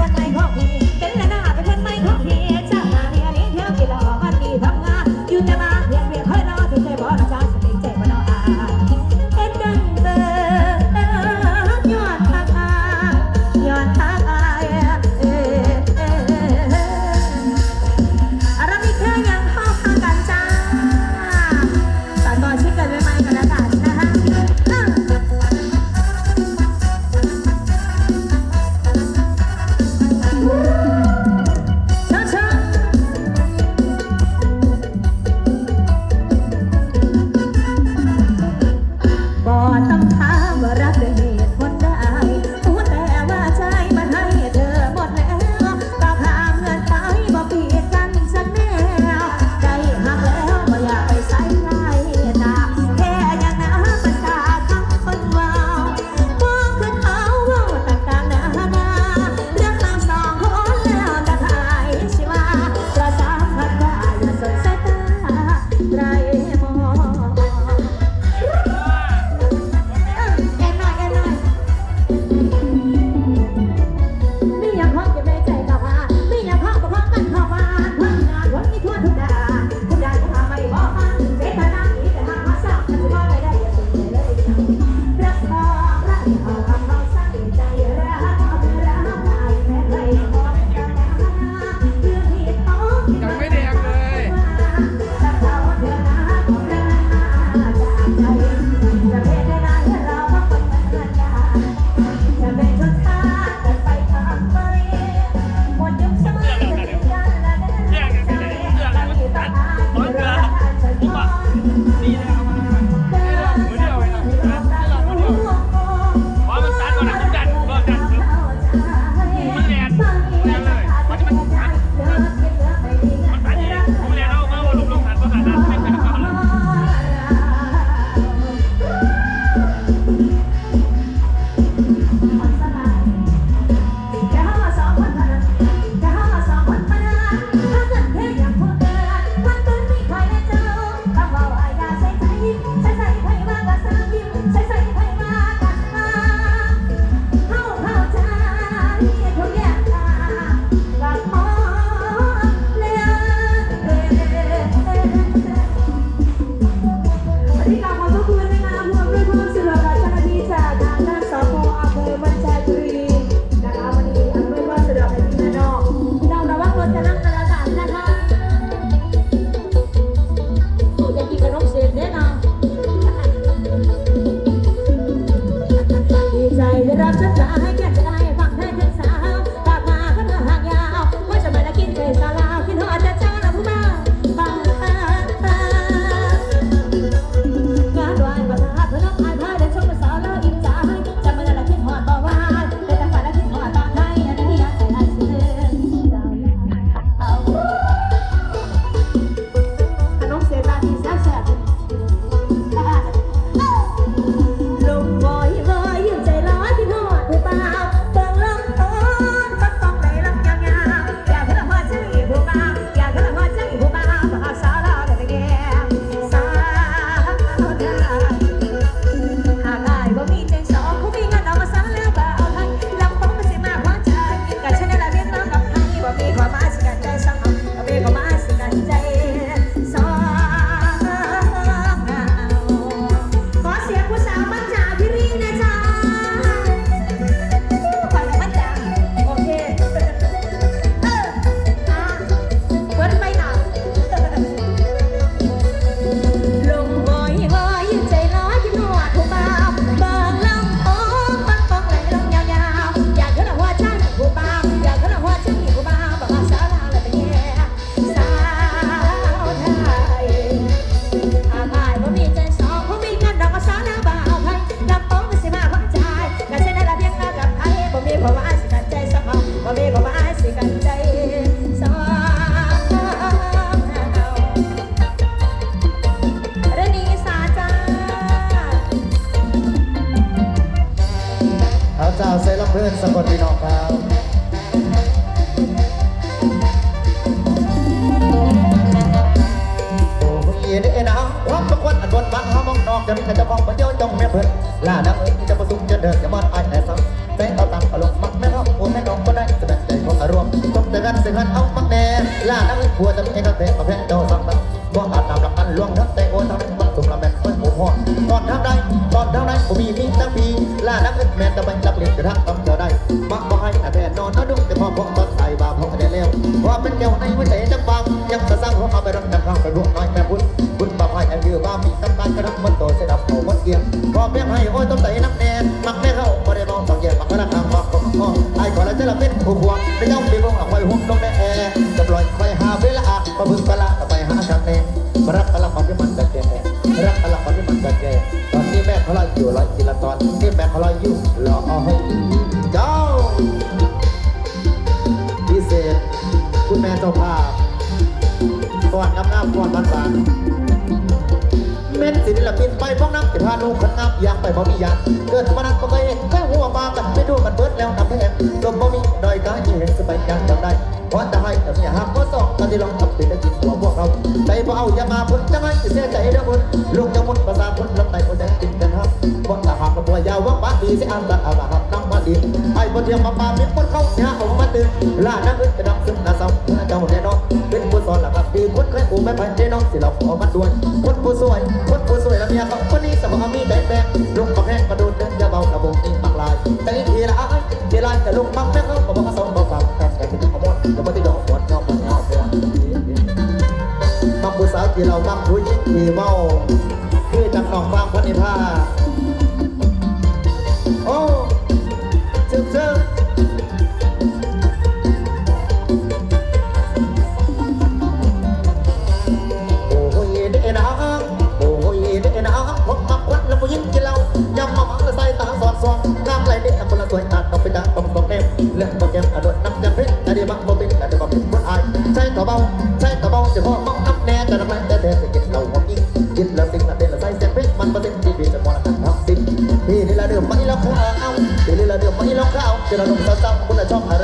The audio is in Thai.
ว่าใจของพี่เป็นแหล่ เพื่อนสกลพี่น้องครับเย็นเอนเอาาทุกคนอันบนบ้านามองนอกจะมีใครจะมองมาเยอะจงแม่เพื่อนลาดังเอ็งจะประสุมจะเดินจะมอดไอแต่ซ้ำแตเอาตาเอารมณ์มักแม่เขาหัวแม่น้องก็ได้จะแบ่งใจของอารมณ์ต้องเตือนเตือนเอามักแน่ลาดังเอ็งหัวจะมีเอ็งก็เตะมาแพ้โดนสองตังบ่อาจนำหลักอันล่วงทั้งแต่โอ้ทำมันสุ่มละแม่เพื่อนหมูห่อตอนทางใดตอนทางใดผมมีมีตั้งปีลาดังเอ็งแม่ตะบัน แล้วว่าเป็นแก้วในวิเศษจังบางยังจะสร้างหัวเอาไปรังกันข้างไปรวมน้อยแม่บุญบุญบาปให้แอบยื้อบ้ามีตั้งการกระทั่งมันโตเสดับเอามันเกียงพอเพียงให้โอ้ยต้องใส่นักแน่มักแม่เข้าบ่ได้มองต้องแยกมักกระทั่งทางมักก็มองไอ้ขอละจะละเป็นผู้ควงเป็นเจ้าปีวงเอาไว้หุ่มลงในแอร์จะปล่อยคอยหาเวลาประพึงกะละไปหาทางแน่รักกะละมันที่มันกันแก่รักกะละมันที่มันกันแก่ตอนนี้แม่เขาลอยอยู่ลอยทีละตอนที่แม่เขาลอยอยู่รอให้เจ้ คุณแม่เจ้าภาพก่อนงามๆก่อนบานๆเม็ดศิลปินไปพวกน้ำจะพาลูกขันงับอยางไปบ่มียานเกิดมานั้นก็ไม่เห็นแค่หัวมากันไม่ดูกันเบิดแล้วน้ำแพงลมบ่มีดอยกาเห็นสบายยังจำได้เพราะจะให้แต่เนี่ยหักก็สองกันที่ลองทำเป็นได้กินหัวพวกเราใจบ่เอาอย่ามาพุ่นจังไงจะเสียใจเด้อพุ่นลูกจะมุดภาษาพุ่นลำไตคนแดงกินกันครับบ่ตาหักกับบัวยาวว่าบ้านดีสิอันตัดอาบาหับน้ำมาดีไอ้บ่เทียมมาปาเป็นคนเข้าเนี่ย ล่านักอึดจะดับซึมนาเศร้าเจ้าแน่นอนเป็นผู้สอนหลักดีคนเคยกูไม่ไปแน่นอนสิเราขอมาด้วยคนผู้สวยคนผู้สวยแล้วเมียเขาคนนี้สมองมีแต่แบกลุงปักแห้งกระโดดเดินยาเบากระบงนี่ปักลายแต่นี่ทีละอ้ายทีละแต่ลุงปักแม่เขาบอกว่าสองบอกฟังแต่แต่ที่ขโมยก็ไม่ได้ดอกหวานเงาหวานเงาหวานมักผู้สาวที่เรามักผู้หญิงที่เมา บ่เป็นแต่ดีบังเป็นคนอายใช่ต่อเบาใช่ต่อเบาจะพอมองน้ำแน่แต่ทำไมแต่แต่จะกินเราหัวกิ้งกินแล้วสิ่งนั้นเป็นละไส้เสียงเพชรมันบ่เป็นที่ดีจะมองกันทักสิ่งนี่นี่ละเดือมไม่ละข้าวที่นี่ละเดือมไม่ละข้าวที่เราต้องซ้ำๆคุณละชอบอะ